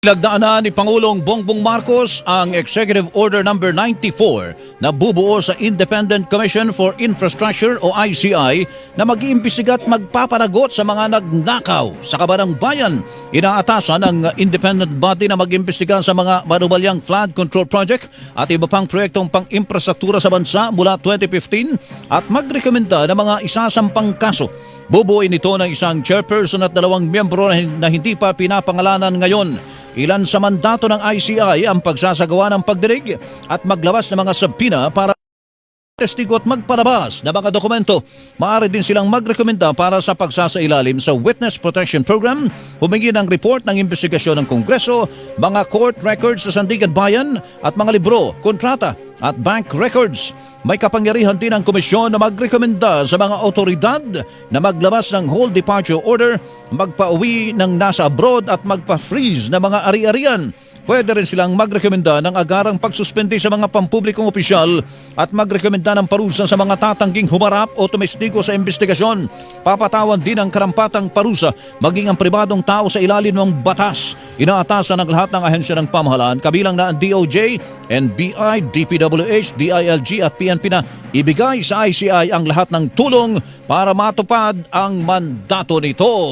Ilagdaanan ni Pangulong Bongbong Marcos ang Executive Order Number 94 na bubuo sa Independent Commission for Infrastructure o ICI na mag-iimbestiga at magpapanagot sa mga nagnakaw sa kabanang bayan. Inaatasan ng independent body na mag-imbestiga sa mga manubalyang flood control project at iba pang proyektong pang-infrastruktura sa bansa mula 2015 at magrekomenda ng mga isasampang kaso. Bubuuin ito ng isang chairperson at dalawang miyembro na hindi pa pinapangalanan ngayon. Ilan sa mandato ng ICI ang pagsasagawa ng pagdirig at maglabas ng mga sabina para testigo at magpalabas ng mga dokumento. Maaari din silang magrekomenda para sa pagsasailalim sa Witness Protection Program, humingi ng report ng investigasyon ng Kongreso, mga court records sa Sandigan Bayan at mga libro, kontrata at bank records. May kapangyarihan din ang komisyon na magrekomenda sa mga otoridad na maglabas ng whole departure order, magpauwi ng nasa abroad at magpa-freeze ng mga ari-arian. Pwede rin silang magrekomenda ng agarang pagsuspende sa mga pampublikong opisyal at magrekomenda ng parusa sa mga tatangging humarap o tumestigo sa investigasyon. Papatawan din ang karampatang parusa maging ang pribadong tao sa ilalim ng batas. Inaatasan ng lahat ng ahensya ng pamahalaan kabilang na ang DOJ, NBI, DPWH, DILG at PNP na ibigay sa ICI ang lahat ng tulong para matupad ang mandato nito.